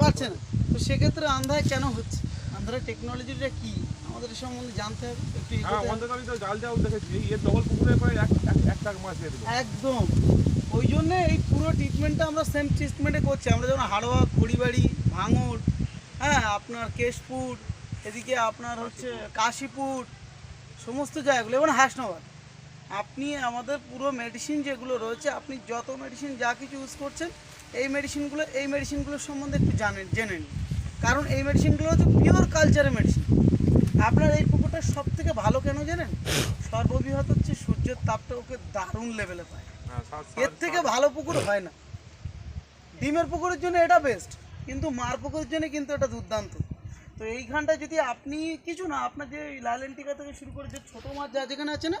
পারছে না। তো সেক্ষেত্রে আন্ধায় কেন হচ্ছে? আন্ধার টেকনোলজিটা কি? আমাদের সম্বন্ধে জানতে হবে একটু হ্যাঁ আমি তো জাল জাল দেখেছি এর ডবল পুকুরে প্রায় এক এক- এক মাছ একদম। ওই জন্য এই পুরো ট্রিটমেন্টটা আমরা সেম ট্রিটমেন্টে করছি। আমরা যেমন হাড়োয়া খড়িবাড়ি ভাঙড় হ্যাঁ আপনার কেশপুর এদিকে আপনার হচ্ছে কাশীপুর সমস্ত জায়গাগুলো এবং হাসনাবাদ। আপনি আমাদের পুরো মেডিসিন যেগুলো রয়েছে আপনি যত মেডিসিন যা কিছু ইউজ করছেন এই মেডিসিনগুলো এই মেডিসিনগুলোর সম্বন্ধে একটু জানেন জেনে নিন। কারণ এই মেডিসিনগুলো হচ্ছে পিওর কালচারের মেডিসিন আপনার এই পুকুরটা সব থেকে ভালো কেন জানেন? সর্ববৃহৎ হচ্ছে সূর্যের তাপটা ওকে দারুণ লেভেলে পায়। হ্যাঁ এর থেকে ভালো পুকুর হয় না। ডিমের পুকুরের জন্য এটা বেস্ট কিন্তু মার পুকুরের জন্য কিন্তু এটা দুর্দান্ত। তো এইখানটা যদি আপনি কিছু না আপনার যে লালেন্টিকা থেকে শুরু করে যে ছোটো মাছ যা যেখানে আছে না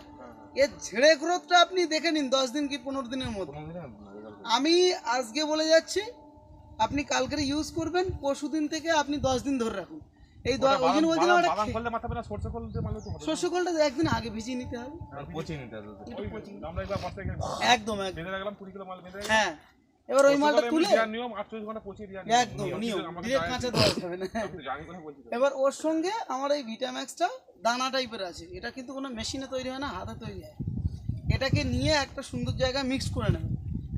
এর ঝেড়ে গ্রোথটা আপনি দেখে নিন দশ দিন কি পনেরো দিনের মধ্যে। আমি আজকে বলে যাচ্ছি আপনি কালকের ইউজ করবেন পরশু দিন থেকে আপনি দশ দিন ধরে রাখুন। এই ওই জন্য বলছিলাম সরষে কলটা একদিন আগে ভিজিয়ে নিতে হবে। এখানে একদম একদম। হ্যাঁ। এবার ওই মালটা তুলে নিয়ম ঘণ্টা দেওয়ার নিয়ম। একদম নিয়ম। কাঁচা দেওয়া যাবে না। এবার ওর সঙ্গে আমার এই ভিটাম্যাক্সটা দানা টাইপের আছে। এটা কিন্তু কোনো মেশিনে তৈরি হয় না হাতে তৈরি হয়। এটাকে নিয়ে একটা সুন্দর জায়গায় মিক্স করে নেবে।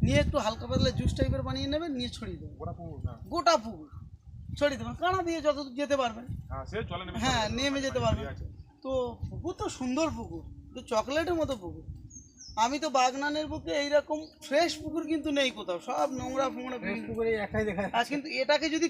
নিয়ে একটু হালকা পাতলা জুস টাইপের বানিয়ে নেবেন নিয়ে ছড়িয়ে দেবেন না। গোটা পুকুর। ছড়িয়ে দেবেন কানা দিয়ে যত যেতে পারবেন হ্যাঁ, সে চলে নেমে হ্যাঁ নেমে যেতে যাবে। পারবেন তো পুকুর তো সুন্দর পুকুর। তো চকলেটের মতো পুকুর। আমি তো বাগনানের বুকে এইরকম ফ্রেশ পুকুর কিন্তু নেই কোথাও। সব নোংরা ফোংরা পুকুরে একাই দেখা আজ কিন্তু এটাকে যদি